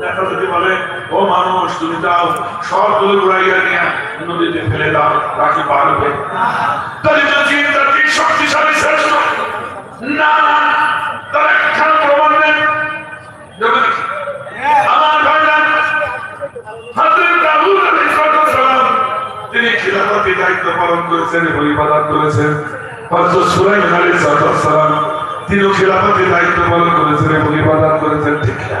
দেখা যদি বলে, ও মানুষ, তুমি যাও সবগুলো উড়াইয়া নিয়ে নদীতে ফেলে দাও তাকে পারবে শক্তিশালী শ্রেষ্ঠ। না তিনি খিলাফতের দায়িত্ব পালন করেছেন এবং করেছেন। তিনি খিলাফতের দায়িত্ব পালন করেছেন এবং করেছেন, ঠিক না?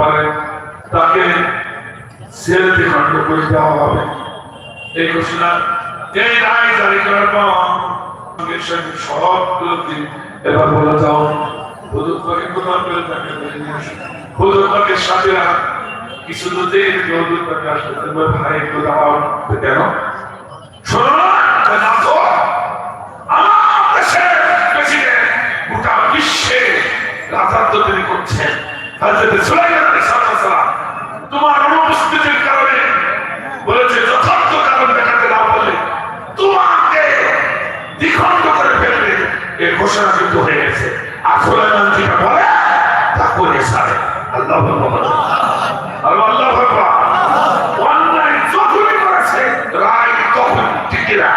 পারে তাকে সেলতে খণ্ড করে দেওয়া হবে। এই ঘোষণা এই রায় জারি করার পর সঙ্গে দিন এবার বলে যাও করে তাকে পাকের সাথীরা কিছু আসতে বলবে, ভাই একটু দাঁড়াও কেন? আমার গোটা বিশ্বে রাজত্ব তিনি করছেন। হযরত সুলাইমান আলাইহিস তোমার অনুপস্থিতির কারণে বলেছে, যথার্থ কারণ দেখাতে না পারলে তোমাকে দ্বিখণ্ড করে ফেলবে। এই ঘোষণা কিন্তু হয়ে গেছে। আর সুলাইমান যেটা বলে তা করে সারে। আল্লাহ আল্লাহ আল্লাহ। অন্যায় যখনই করেছে, রায় তখন টিকে না।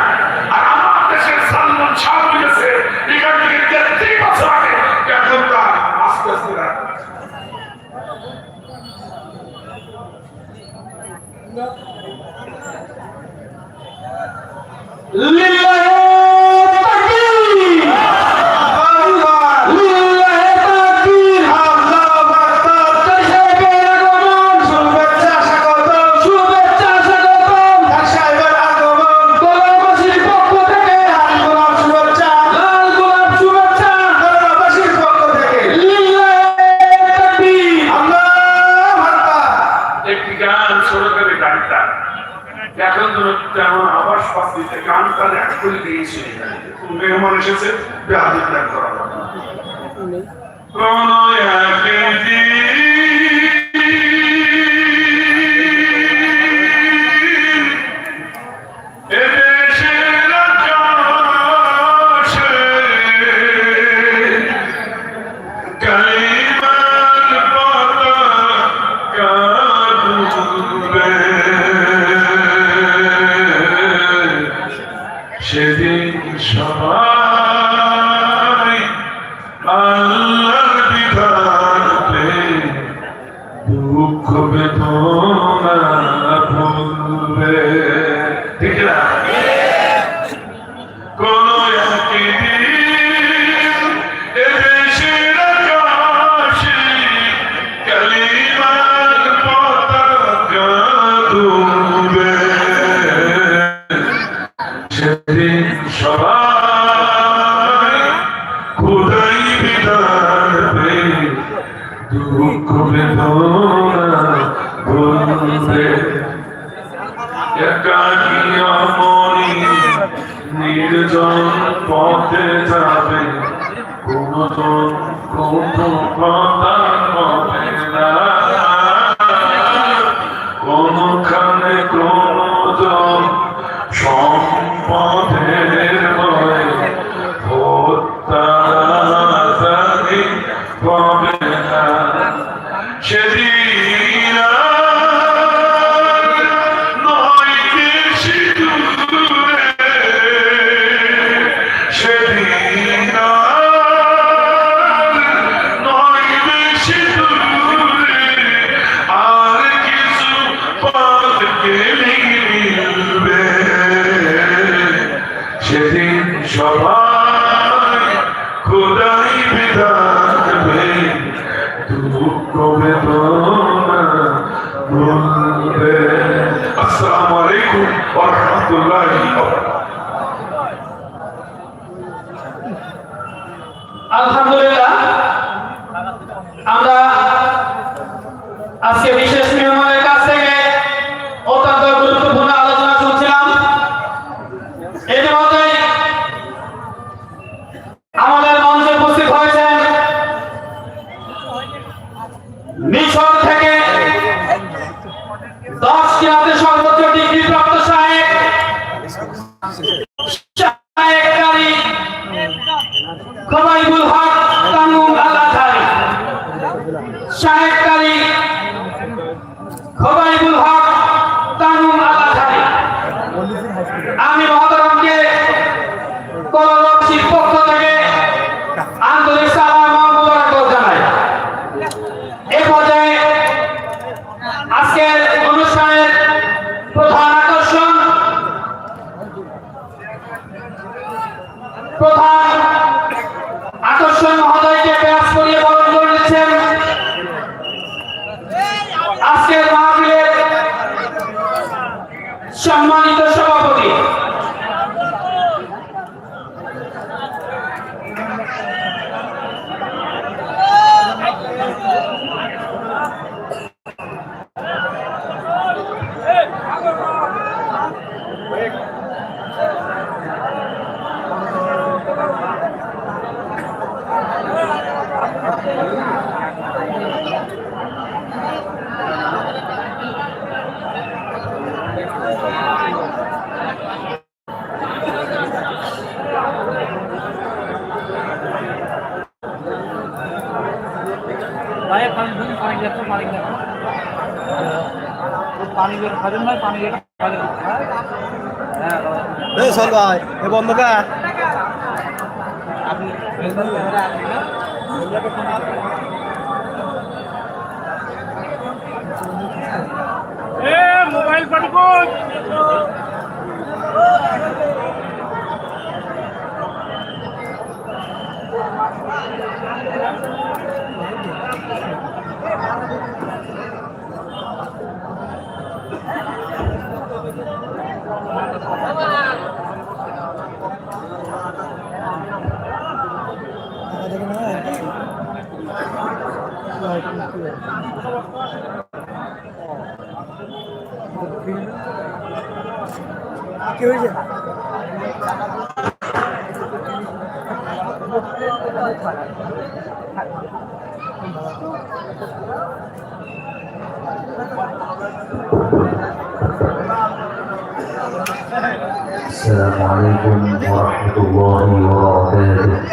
এখন তো তেমন আবাস পাচ্ছি যে গানটা এক করে দিয়েছি। মেহমান এসেছে? বেহাদি ত্যাগ করা প্রণয় এদেশের পথে যাবে কোনো তো কোনো কথা হবে না। আকর্ষণ মহোদয়কে পানি বের খাজেন ভাই পানি বের খাজেন হ্যাঁ সর ভাই এ বন্ধুটা আপনি মোবাইল পাঠকো কি হয়েছে السلام عليكم ورحمة الله وبركاته